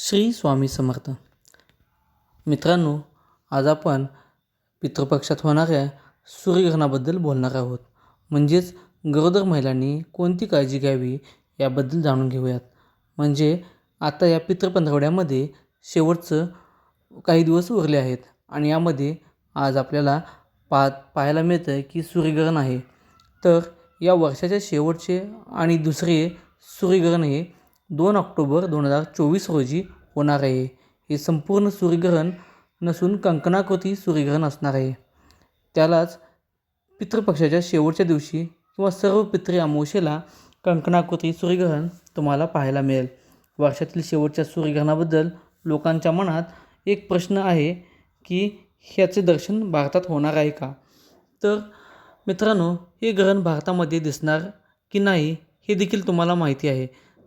श्री स्वामी समर्थ. मित्रांनो आज आपण पितृपक्षात होणाऱ्या सूर्यग्रहणाबद्दल बोलणार आहोत. म्हणजेच गरोदर महिलांनी कोणती काळजी घ्यावी याबद्दल जाणून घेऊयात. म्हणजे आता या पितृपंधरवड्यामध्ये शेवटचं काही दिवस उरले आहेत आणि यामध्ये आज आपल्याला पा पाहायला मिळतं आहे की सूर्यग्रहण आहे. तर या वर्षाच्या शेवटचे आणि दुसरे सूर्यग्रहण हे दोन ऑक्टोबर दोन हजार चोवीस रोजी होणार आहे. हे संपूर्ण सूर्यग्रहण नसून कंकणाकृती सूर्यग्रहण असणार आहे. त्यालाच पितृपक्षाच्या शेवटच्या दिवशी किंवा सर्व पितृ अमावस्येला कंकणाकृती सूर्यग्रहण तुम्हाला पाहायला मिळेल. वर्षातील शेवटच्या सूर्यग्रहणाबद्दल लोकांच्या मनात एक प्रश्न आहे की ह्याचे दर्शन भारतात होणार आहे का? तर मित्रांनो हे ग्रहण भारतामध्ये दिसणार की नाही हे देखील तुम्हाला माहिती आहे.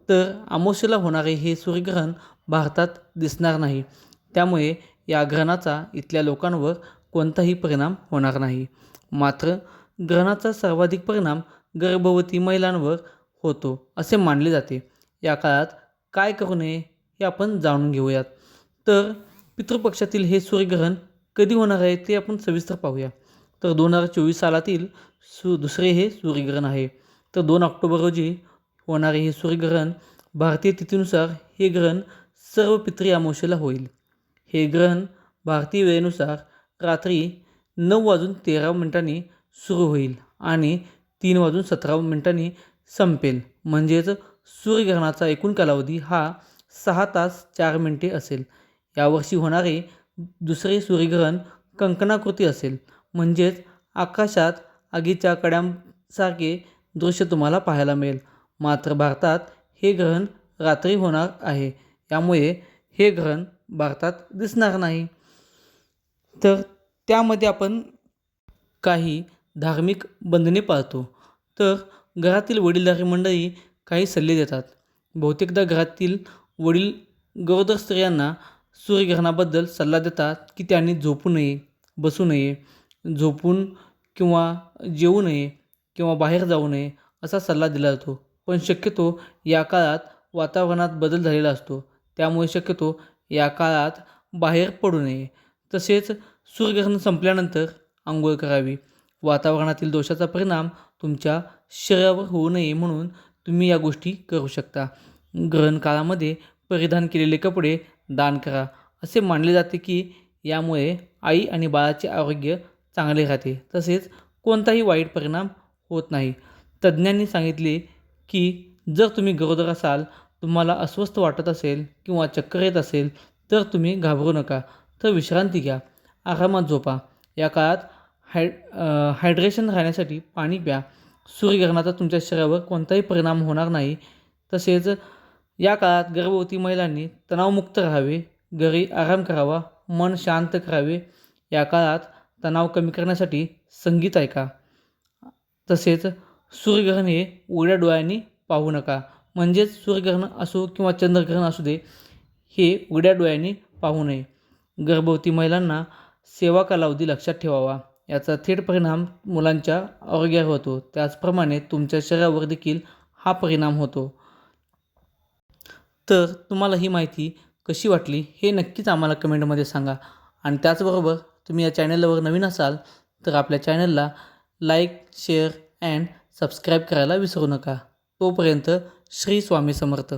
तर अमावस्येला होणारे हे सूर्यग्रहण भारतात दिसणार नाही. त्यामुळे या ग्रहणाचा इथल्या लोकांवर कोणताही परिणाम होणार नाही. मात्र ग्रहणाचा सर्वाधिक परिणाम गर्भवती महिलांवर होतो असे मानले जाते. या काळात काय करू नये हे आपण जाणून घेऊयात. तर पितृपक्षातील हे सूर्यग्रहण कधी होणार आहे ते आपण सविस्तर पाहूया. तर दोन हजार चोवीस सालातील सु दुसरे हे सूर्यग्रहण आहे. तर दोन ऑक्टोबर रोजी होणारे हे सूर्यग्रहण भारतीय तिथीनुसार हे ग्रहण सर्व पितृ अमावस्येला होईल. हे ग्रहण भारतीय वेळेनुसार रात्री नऊ वाजून तेरा मिनिटांनी सुरू होईल आणि तीन वाजून सतरा मिनिटांनी संपेल. म्हणजेच सूर्यग्रहणाचा एकूण कालावधी हा सहा तास चार मिनिटे असेल. यावर्षी होणारे दुसरे सूर्यग्रहण कंकणाकृती असेल. म्हणजेच आकाशात आगीच्या कड्यांसारखे दृश्य तुम्हाला पाहायला मिळेल. मात्र भारतात हे ग्रहण रात्री होणार आहे. त्यामुळे हे ग्रहण भारतात दिसणार नाही. तर त्यामध्ये आपण काही धार्मिक बंधने पाळतो तर घरातील वडीलधारी मंडळी काही सल्ले देतात. बहुतेकदा घरातील वडील गरोदर स्त्रियांना सूर्यग्रहणाबद्दल सल्ला देतात की त्यांनी झोपू नये बसू नये झोपून किंवा जेवू नये किंवा बाहेर जाऊ नये असा सल्ला दिला जातो. पण शक्यतो या काळात वातावरणात बदल झालेला असतो. त्यामुळे शक्यतो या काळात बाहेर पडू नये. तसेच सूर्यग्रहण संपल्यानंतर आंघोळ करावी. वातावरणातील दोषाचा परिणाम तुमच्या शरीरावर होऊ नये म्हणून तुम्ही या गोष्टी करू शकता. ग्रहण काळामध्ये परिधान केलेले कपडे दान करा. असे मानले जाते की यामुळे आई आणि बाळाचे आरोग्य चांगले राहते. तसेच कोणताही वाईट परिणाम होत नाही. तज्ज्ञांनी सांगितले की जर तुम्ही गरोदर असाल तुम्हाला अस्वस्थ वाटत असेल किंवा चक्कर येत असेल तर तुम्ही घाबरू नका. तर विश्रांती घ्या. आरामात झोपा. या काळात हाय हायड्रेशन राहण्यासाठी पाणी प्या. सूर्यग्रहणाचा तुमच्या शरीरावर कोणताही परिणाम होणार नाही. तसेच या काळात गर्भवती महिलांनी तणावमुक्त राहावे. घरी आराम करावा. मन शांत करावे. या काळात तणाव कमी करण्यासाठी संगीत ऐका. तसेच सूर्यग्रहण हे उघड्या डोळ्यांनी पाहू नका. म्हणजेच सूर्यग्रहण असो किंवा चंद्रग्रहण असू दे हे उघड्या डोळ्यांनी पाहू नये. गर्भवती महिलांना सेवा कालावधी लक्षात ठेवावा. याचा थेट परिणाम मुलांच्या आरोग्यावर होतो. त्याचप्रमाणे तुमच्या शरीरावर देखील हा परिणाम होतो. तर तुम्हाला ही माहिती कशी वाटली हे नक्कीच आम्हाला कमेंटमध्ये सांगा. आणि त्याचबरोबर तुम्ही या चॅनलवर नवीन असाल तर आपल्या चॅनलला लाईक शेअर अँड सबस्क्राईब करायला विसरू नका. तोपर्यंत श्री स्वामी समर्थ.